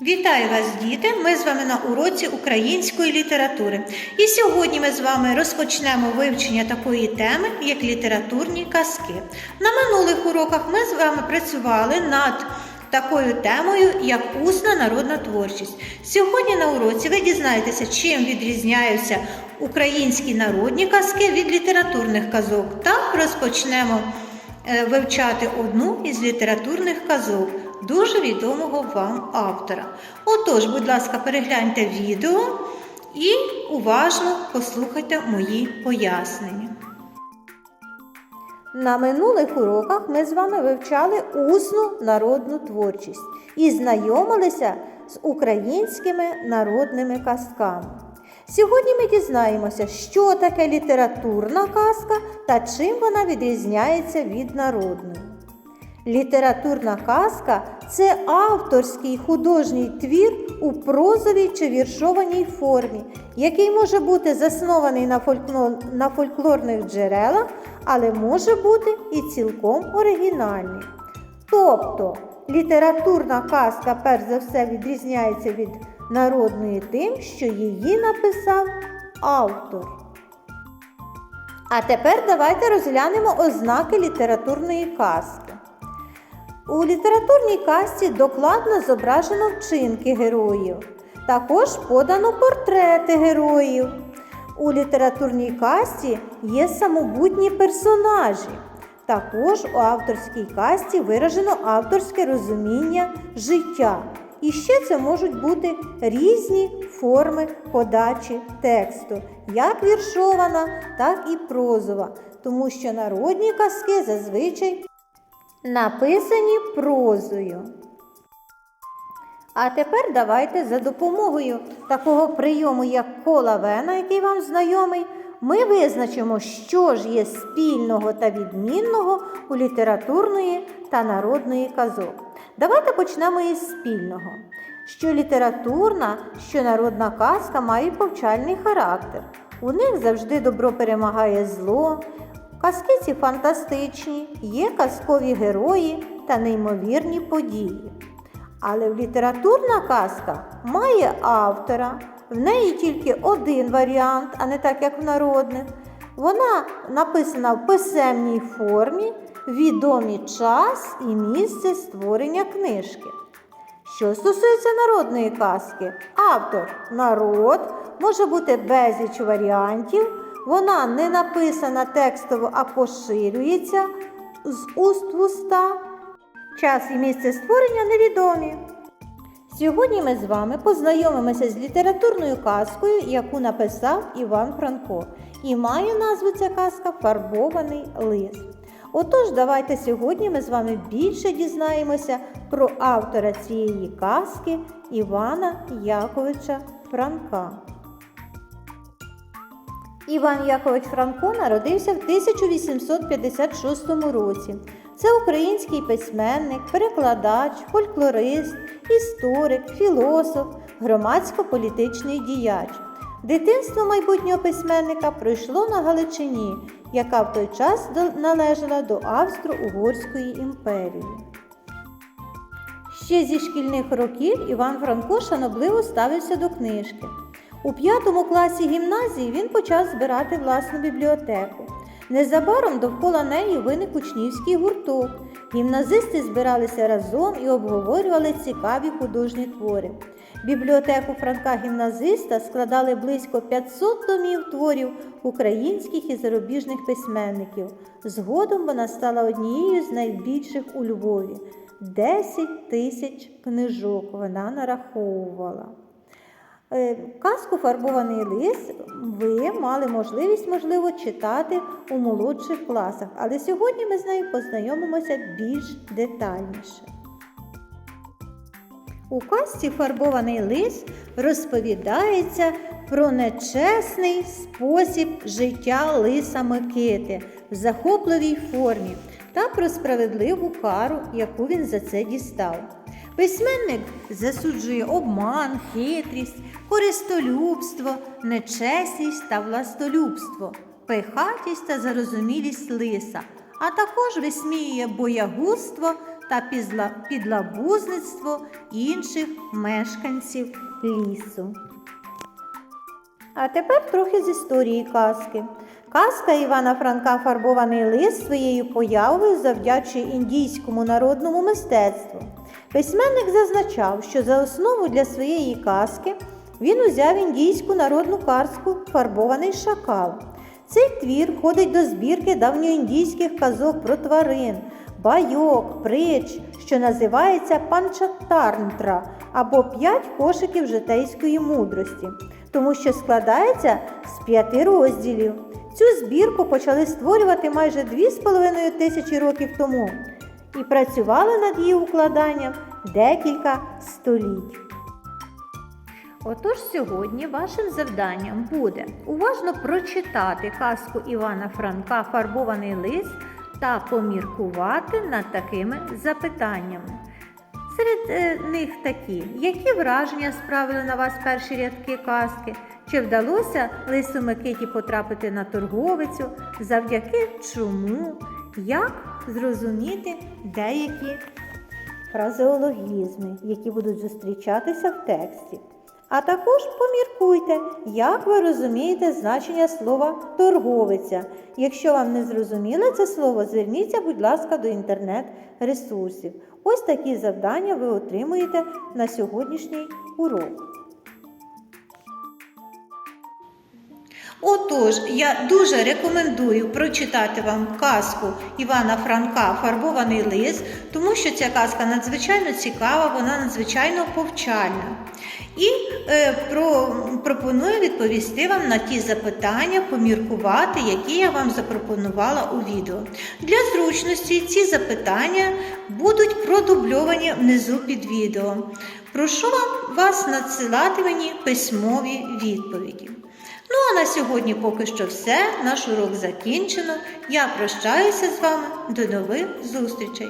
Вітаю вас, діти! Ми з вами на уроці української літератури. І сьогодні ми з вами розпочнемо вивчення такої теми, як літературні казки. На минулих уроках ми з вами працювали над такою темою, як усна народна творчість. Сьогодні на уроці ви дізнаєтеся, чим відрізняються українські народні казки від літературних казок, та розпочнемо е, вивчати одну із літературних казок дуже відомого вам автора. Отож, будь ласка, перегляньте відео і уважно послухайте мої пояснення. На минулих уроках ми з вами вивчали усну народну творчість і знайомилися з українськими народними казками. Сьогодні ми дізнаємося, що таке літературна казка та чим вона відрізняється від народної. Літературна казка це авторський художній твір у прозовій чи віршованій формі, який може бути заснований на, фольклор- на фольклорних джерелах, але може бути і цілком оригінальний. Тобто літературна казка перш за все відрізняється від народної тим, що її написав автор. А тепер давайте розглянемо ознаки літературної казки. У літературній казці докладно зображено вчинки героїв. Також подано портрети героїв. У літературній казці є самобутні персонажі. Також у авторській казці виражено авторське розуміння життя. І ще це можуть бути різні форми подачі тексту, як віршована, так і прозова, тому що народні казки зазвичай написані прозою. А тепер давайте за допомогою такого прийому, як кола Вена, який вам знайомий, ми визначимо, що ж є спільного та відмінного у літературної та народної казок. Давайте почнемо із спільного. Що літературна, що народна казка мають повчальний характер. У них завжди добро перемагає зло, Казки ці фантастичні, є казкові герої та неймовірні події. Але літературна казка має автора, в неї тільки один варіант, а не так, як в народних. Вона написана в писемній формі, відомі час і місце створення книжки. Що стосується народної казки, автор народ може бути безліч варіантів. Вона не написана текстово, а поширюється з уст в уста. Час і місце створення невідомі. Сьогодні ми з вами познайомимося з літературною казкою, яку написав Іван Франко. І має назву ця казка Фарбований лист. Отож, давайте сьогодні ми з вами більше дізнаємося про автора цієї казки Івана Яковича Франка. Іван Якович Франко народився в 1856 році. Це український письменник, перекладач, фольклорист, історик, філософ, громадсько-політичний діяч. Дитинство майбутнього письменника пройшло на Галичині, яка в той час належала до Австро-Угорської імперії. Ще зі шкільних років Іван Франко шанобливо ставився до книжки. У п'ятому класі гімназії він почав збирати власну бібліотеку. Незабаром довкола неї виник учнівський гурток. Гімназисти збиралися разом і обговорювали цікаві художні твори. Бібліотеку Франка гімназиста складали близько 500 томів творів українських і зарубіжних письменників. Згодом вона стала однією з найбільших у Львові. 10 тисяч книжок вона нараховувала. Е, Казку Фарбований лис ви мали можливість, можливо, читати у молодших класах, але сьогодні ми з нею познайомимося більш детальніше. У казці Фарбований лис розповідається про нечесний спосіб життя лиса Микити в захопливій формі та про справедливу кару, яку він за це дістав. Письменник засуджує обман, хитрість, користолюбство, нечесність та властолюбство, пихатість та зарозумілість лиса, а також висміює боягузтво та підлабузництво інших мешканців лісу. А тепер трохи з історії казки. Казка Івана Франка Фарбований лист своєю появою завдячує індійському народному мистецтву. Письменник зазначав, що за основу для своєї казки він узяв індійську народну казку Фарбований шакал. Цей твір входить до збірки давньоіндійських казок про тварин, байок, притч, що називається панчатарнтра або п'ять кошиків житейської мудрості, тому що складається з п'яти розділів. Цю збірку почали створювати майже 2,5 тисячі років тому і працювали над її укладанням декілька століть. Отож сьогодні вашим завданням буде уважно прочитати казку Івана Франка Фарбований лист та поміркувати над такими запитаннями. Серед е, них такі, які враження справили на вас перші рядки казки? Чи вдалося лису Микиті потрапити на торговицю? Завдяки чому? Як зрозуміти деякі фразеологізми, які будуть зустрічатися в тексті? А також поміркуйте, як ви розумієте значення слова торговиця. Якщо вам не зрозуміло це слово, зверніться, будь ласка, до інтернет-ресурсів. Ось такі завдання ви отримуєте на сьогоднішній урок. Отож, я дуже рекомендую прочитати вам казку Івана Франка Фарбований лис, тому що ця казка надзвичайно цікава, вона надзвичайно повчальна. І е, про, пропоную відповісти вам на ті запитання, поміркувати, які я вам запропонувала у відео. Для зручності ці запитання будуть продубльовані внизу під відео. Прошу вам вас надсилати мені письмові відповіді. Ну а на сьогодні поки що все. Наш урок закінчено. Я прощаюся з вами. До нових зустрічей!